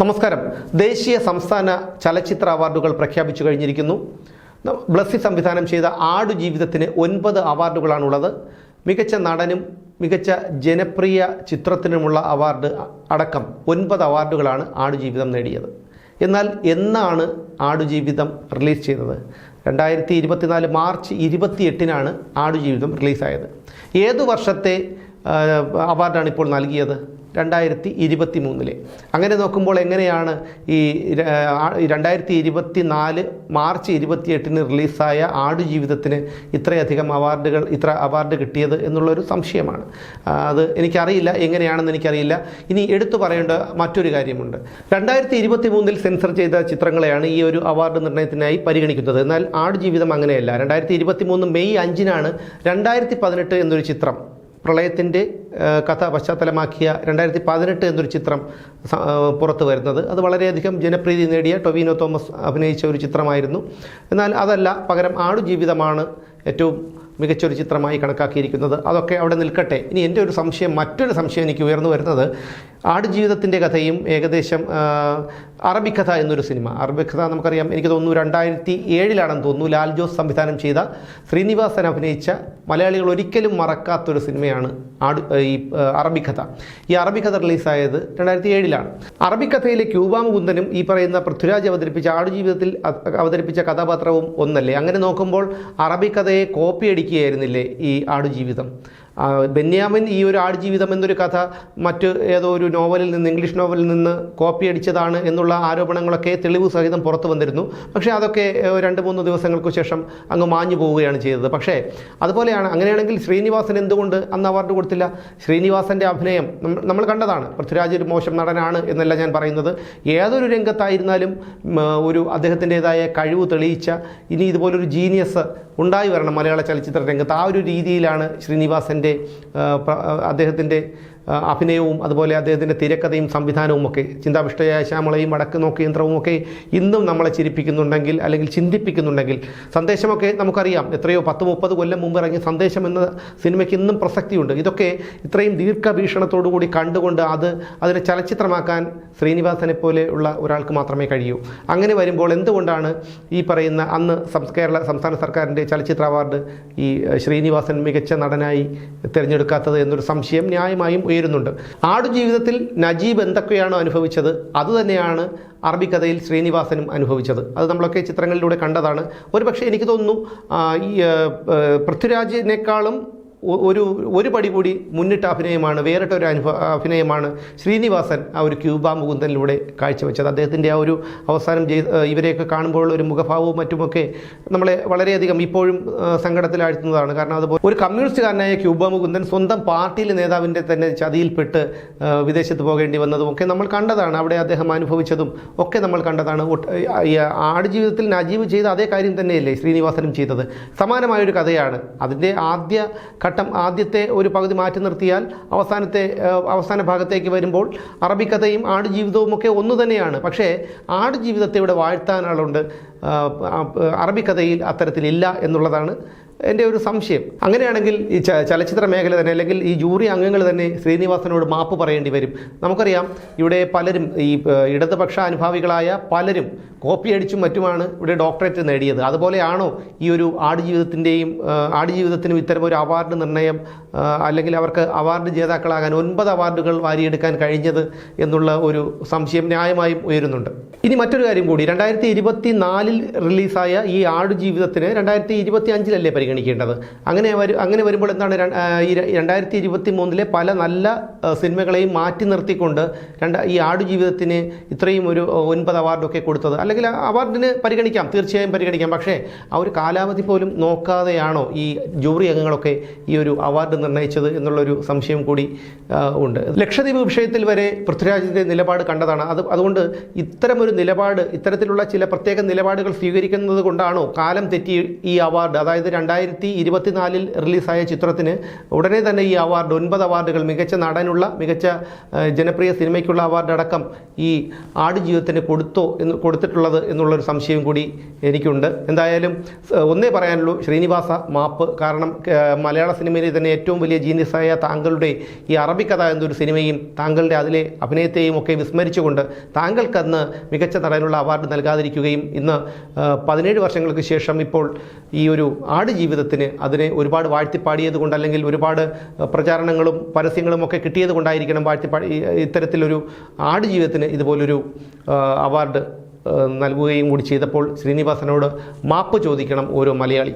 നമസ്കാരം. ദേശീയ സംസ്ഥാന ചലച്ചിത്ര അവാർഡുകൾ പ്രഖ്യാപിച്ചു കഴിഞ്ഞിരിക്കുന്നു. ബ്ലസ്സി സംവിധാനം ചെയ്ത ആടു ആടുജീവിതത്തിന് ഒൻപത് അവാർഡുകളാണുള്ളത്. മികച്ച നടനും മികച്ച ജനപ്രിയ ചിത്രത്തിനുമുള്ള അവാർഡ് അടക്കം ഒൻപത് അവാർഡുകളാണ് ആടുജീവിതം നേടിയത്. എന്നാൽ എന്നാണ് ആടുജീവിതം റിലീസ് ചെയ്തത്? രണ്ടായിരത്തി ഇരുപത്തിനാല് മാർച്ച് ഇരുപത്തിയെട്ടിനാണ് ആടുജീവിതം റിലീസായത്. ഏതു വർഷത്തെ അവാർഡാണ് ഇപ്പോൾ നൽകിയത്? രണ്ടായിരത്തി ഇരുപത്തി മൂന്നിലെ അങ്ങനെ നോക്കുമ്പോൾ എങ്ങനെയാണ് ഈ രണ്ടായിരത്തി ഇരുപത്തി നാല് മാർച്ച് ഇരുപത്തിയെട്ടിന് റിലീസായ ആടുജീവിതത്തിന് ഇത്രയധികം അവാർഡുകൾ ഇത്ര അവാർഡ് കിട്ടിയത് എന്നുള്ളൊരു സംശയമാണ്. അത് എനിക്കറിയില്ല എങ്ങനെയാണെന്ന് എനിക്കറിയില്ല. ഇനി എടുത്തു പറയേണ്ട മറ്റൊരു കാര്യമുണ്ട്. രണ്ടായിരത്തി ഇരുപത്തി മൂന്നിൽ സെൻസർ ചെയ്ത ചിത്രങ്ങളെയാണ് ഈ ഒരു അവാർഡ് നിർണയത്തിനായി പരിഗണിക്കുന്നത്. എന്നാൽ ആടുജീവിതം അങ്ങനെയല്ല. രണ്ടായിരത്തി ഇരുപത്തി മൂന്ന് മെയ് അഞ്ചിനാണ് രണ്ടായിരത്തി പതിനെട്ട് എന്നൊരു ചിത്രം പ്രളയത്തിന്റെ കഥ പശ്ചാത്തലമാക്കിയ രണ്ടായിരത്തി പതിനെട്ട് എന്നൊരു ചിത്രം പുറത്തു വരുന്നത്. അത് വളരെയധികം ജനപ്രീതി നേടിയ ടൊവിനോ തോമസ് അഭിനയിച്ച ഒരു ചിത്രമായിരുന്നു. എന്നാൽ അതല്ല പകരം ആടുജീവിതമാണ് ഏറ്റവും മികച്ചൊരു ചിത്രമായി കണക്കാക്കിയിരിക്കുന്നത്. അതൊക്കെ അവിടെ നിൽക്കട്ടെ. ഇനി എന്റെ ഒരു സംശയം മറ്റൊരു സംശയം എനിക്ക് ഉയർന്നു വരുന്നത് ആടുജീവിതത്തിന്റെ കഥയും ഏകദേശം അറബിക്കഥ എന്നൊരു സിനിമ. അറബിക്കഥ നമുക്കറിയാം എനിക്ക് തോന്നുന്നു രണ്ടായിരത്തി ഏഴിലാണെന്ന് തോന്നുന്നു ലാൽ ജോസ് സംവിധാനം ചെയ്ത ശ്രീനിവാസൻ അഭിനയിച്ച മലയാളികൾ ഒരിക്കലും മറക്കാത്തൊരു സിനിമയാണ് ആട് ഈ അറബിക്കഥ. ഈ അറബിക്കഥ റിലീസായത് രണ്ടായിരത്തി ഏഴിലാണ് അറബിക്കഥയിലെ ക്യൂബ മുകുന്ദനും ഈ പറയുന്ന പൃഥ്വിരാജ് അവതരിപ്പിച്ച ആടുജീവിതത്തിൽ അവതരിപ്പിച്ച കഥാപാത്രവും ഒന്നല്ലേ? അങ്ങനെ നോക്കുമ്പോൾ അറബിക്കഥയെ കോപ്പി അടിക്കുകയായിരുന്നില്ലേ ഈ ആടുജീവിതം? ബെന്യാമിൻ ഈ ഒരു ആടുജീവിതം എന്നൊരു കഥ മറ്റ് ഏതോ ഒരു നോവലിൽ നിന്ന് ഇംഗ്ലീഷ് നോവലിൽ നിന്ന് കോപ്പി അടിച്ചതാണ് എന്നുള്ള ആരോപണങ്ങളൊക്കെ തെളിവ് സഹിതം പുറത്തു വന്നിരുന്നു. പക്ഷേ അതൊക്കെ രണ്ട് മൂന്ന് ദിവസങ്ങൾക്ക് ശേഷം അങ്ങ് മാഞ്ഞു പോവുകയാണ് ചെയ്തത്. പക്ഷേ അതുപോലെയാണ് അങ്ങനെയാണെങ്കിൽ ശ്രീനിവാസൻ എന്തുകൊണ്ട് അന്ന് അവാർഡ് കൊടുത്തില്ല? ശ്രീനിവാസന്റെ അഭിനയം നമ്മൾ കണ്ടതാണ്. പൃഥ്വിരാജ് ഒരു മോശം നടനാണ് എന്നല്ല ഞാൻ പറയുന്നത്. ഏതൊരു രംഗത്തായിരുന്നാലും ഒരു അദ്ദേഹത്തിന്റെതായ കഴിവ് തെളിയിച്ച ഇനി ഇതുപോലൊരു ജീനിയസ് ഉണ്ടായി വരണം മലയാള ചലച്ചിത്ര രംഗത്ത്. ആ ഒരു രീതിയിലാണ് ശ്രീനിവാസന്റെ അദ്ദേഹത്തിന്റെ ആ, അഭിനയവും അതുപോലെ അദ്ദേഹത്തിന്റെ തിരക്കഥയും സംവിധാനവും ഒക്കെ ചിന്താവിഷ്ടയായ ശ്യാമളയും വടക്ക് നോക്കി യന്ത്രവും ഒക്കെ ഇന്നും നമ്മളെ ചിരിപ്പിക്കുന്നുണ്ടെങ്കിൽ അല്ലെങ്കിൽ ചിന്തിപ്പിക്കുന്നുണ്ടെങ്കിൽ സന്ദേശമൊക്കെ നമുക്കറിയാം. എത്രയോ പത്ത് മുപ്പത് കൊല്ലം മുമ്പ് ഇറങ്ങിയ സന്ദേശം എന്ന സിനിമയ്ക്ക് ഇന്നും പ്രസക്തിയുണ്ട്. ഇതൊക്കെ ഇത്രയും ദീർഘവീക്ഷണത്തോടു കൂടി കണ്ടുകൊണ്ട് അത് അതിനെ ചലച്ചിത്രമാക്കാൻ ശ്രീനിവാസനെ പോലെയുള്ള ഒരാൾക്ക് മാത്രമേ കഴിയൂ. അങ്ങനെ വരുമ്പോൾ എന്തുകൊണ്ടാണ് ഈ പറയുന്ന അന്ന് കേരള സംസ്ഥാന സർക്കാരിന്റെ ചലച്ചിത്ര അവാർഡ് ഈ ശ്രീനിവാസൻ മികച്ച നടനായി തിരഞ്ഞെടുക്കാത്തത് എന്നൊരു സംശയം ന്യായമായും ഉയരുന്നുണ്ട്. ആടുജീവിതത്തിൽ നജീബ് എന്തൊക്കെയാണോ അനുഭവിച്ചത് അതുതന്നെയാണ് അറബിക്കഥയിൽ ശ്രീനിവാസനും അനുഭവിച്ചത്. അത് നമ്മളൊക്കെ ചിത്രങ്ങളിലൂടെ കണ്ടതാണ്. ഒരുപക്ഷെ എനിക്ക് തോന്നുന്നു ഈ പൃഥ്വിരാജിനേക്കാളും ഒരു ഒരു പടി കൂടി മുന്നിട്ട അഭിനയമാണ് വേറിട്ട ഒരു അനുഭവ അഭിനയമാണ് ശ്രീനിവാസൻ ആ ഒരു ക്യൂബ മുകുന്ദനിലൂടെ കാഴ്ചവെച്ചത്. അദ്ദേഹത്തിന്റെ ആ ഒരു അവസാനം ഇവരെയൊക്കെ കാണുമ്പോൾ ഒരു മുഖഭാവവും മറ്റുമൊക്കെ നമ്മളെ വളരെയധികം ഇപ്പോഴും സങ്കടത്തിലാഴ്ത്തുന്നതാണ്. കാരണം അതുപോലെ ഒരു കമ്മ്യൂണിസ്റ്റുകാരനായ ക്യൂബ മുകുന്ദൻ സ്വന്തം പാർട്ടിയിലെ നേതാവിന്റെ തന്നെ ചതിയിൽപ്പെട്ട് വിദേശത്ത് പോകേണ്ടി വന്നതും ഒക്കെ നമ്മൾ കണ്ടതാണ്. അവിടെ അദ്ദേഹം അനുഭവിച്ചതും ഒക്കെ നമ്മൾ കണ്ടതാണ്. ആടുജീവിതത്തിൽ നജീബ് ചെയ്ത അതേ കാര്യം തന്നെയല്ലേ ശ്രീനിവാസനും ചെയ്തത്? സമാനമായൊരു കഥയാണ്. അതിന്റെ ആദ്യ ഘട്ടം ആദ്യത്തെ ഒരു പകുതി മാറ്റി നിർത്തിയാൽ അവസാനത്തെ അവസാന ഭാഗത്തേക്ക് വരുമ്പോൾ അറബിക്കഥയും ആടുജീവിതവും ഒക്കെ ഒന്നു തന്നെയാണ്. പക്ഷേ ആടുജീവിതത്തെ ഇവിടെ വാഴ്ത്താനാളുണ്ട് അറബിക്കഥയിൽ അത്തരത്തിലില്ല എന്നുള്ളതാണ് എന്റെ ഒരു സംശയം. അങ്ങനെയാണെങ്കിൽ ഈ ചലച്ചിത്ര മേഖല തന്നെ അല്ലെങ്കിൽ ഈ ജൂറി അംഗങ്ങൾ തന്നെ ശ്രീനിവാസനോട് മാപ്പ് പറയേണ്ടി വരും. നമുക്കറിയാം ഇവിടെ പലരും ഈ ഇടതുപക്ഷ അനുഭാവികളായ പലരും കോപ്പി അടിച്ചും മറ്റുമാണ് ഇവിടെ ഡോക്ടറേറ്റ് നേടിയത്. അതുപോലെയാണോ ഈ ഒരു ആടുജീവിതത്തിന്റെയും ആടുജീവിതത്തിനും ഇത്തരം ഒരു അവാർഡ് നിർണയം അല്ലെങ്കിൽ അവർക്ക് അവാർഡ് ജേതാക്കളാകാൻ ഒൻപത് അവാർഡുകൾ വാരിയെടുക്കാൻ കഴിഞ്ഞത് എന്നുള്ള ഒരു സംശയം ന്യായമായും ഉയരുന്നുണ്ട്. ഇനി മറ്റൊരു കാര്യം കൂടി. രണ്ടായിരത്തി ഇരുപത്തി നാലിൽ റിലീസായ ഈ ആടുജീവിതത്തിന് രണ്ടായിരത്തി ഇരുപത്തി അഞ്ചിലല്ലേ പരിഗണിക്കേണ്ടത്. അങ്ങനെ വരും അങ്ങനെ വരുമ്പോൾ എന്താണ് ഈ രണ്ടായിരത്തി ഇരുപത്തി മൂന്നിലെ പല നല്ല സിനിമകളെയും മാറ്റി നിർത്തിക്കൊണ്ട് രണ്ട ഈ ആടുജീവിതത്തിന് ഇത്രയും ഒരു ഒൻപത് അവാർഡൊക്കെ കൊടുത്തത്. അല്ലെങ്കിൽ അവാർഡിന് പരിഗണിക്കാം തീർച്ചയായും പരിഗണിക്കാം. പക്ഷേ ആ ഒരു കാലാവധി പോലും നോക്കാതെയാണോ ഈ ജൂറി അംഗങ്ങളൊക്കെ ഈ ഒരു അവാർഡ് നിർണയിച്ചത് എന്നുള്ളൊരു സംശയം കൂടി ഉണ്ട്. ലക്ഷദ്വീപ് വിഷയത്തിൽ വരെ പൃഥ്വിരാജിന്റെ നിലപാട് കണ്ടതാണ്. അത് അതുകൊണ്ട് ഇത്തരമൊരു നിലപാട് ഇത്തരത്തിലുള്ള ചില പ്രത്യേക നിലപാടുകൾ സ്വീകരിക്കുന്നത് കൊണ്ടാണോ കാലം തെറ്റി ഈ അവാർഡ് അതായത് രണ്ടായിരത്തി രണ്ടായിരത്തി ഇരുപത്തിനാലിൽ റിലീസായ ചിത്രത്തിന് ഉടനെ തന്നെ ഈ അവാർഡ് ഒൻപത് അവാർഡുകൾ മികച്ച നടനുള്ള മികച്ച ജനപ്രിയ സിനിമയ്ക്കുള്ള അവാർഡടക്കം ഈ ആടുജീവിതത്തിന് കൊടുത്തോ എന്ന് കൊടുത്തിട്ടുള്ളത് എന്നുള്ളൊരു സംശയം കൂടി എനിക്കുണ്ട്. എന്തായാലും ഒന്നേ പറയാനുള്ളൂ ശ്രീനിവാസ മാപ്പ് കാരണം മലയാള സിനിമയിലെ തന്നെ ഏറ്റവും വലിയ ജീനിയസായ താങ്കളുടെ ഈ അറബിക്കഥ എന്നൊരു സിനിമയും താങ്കളുടെ അതിലെ അഭിനയത്തെയും ഒക്കെ വിസ്മരിച്ചുകൊണ്ട് താങ്കൾക്കന്ന് മികച്ച നടനുള്ള അവാർഡ് നൽകാതിരിക്കുകയും ഇന്ന് പതിനേഴ് വർഷങ്ങൾക്ക് ശേഷം ഇപ്പോൾ ഈ ഒരു ആടുജീവിതത്തിന് അതിനെ ഒരുപാട് വാഴ്ത്തിപ്പാടിയത് കൊണ്ട് അല്ലെങ്കിൽ ഒരുപാട് പ്രചാരണങ്ങളും പരസ്യങ്ങളും ഒക്കെ കിട്ടിയത് കൊണ്ടായിരിക്കണം വാഴ്ത്തിപ്പാടി ഇത്തരത്തിലൊരു ആട് ജീവിതത്തിന് ഇതുപോലൊരു അവാർഡ് നൽകുകയും കൂടി ചെയ്തപ്പോൾ ശ്രീനിവാസനോട് മാപ്പ് ചോദിക്കണം ഓരോ മലയാളി.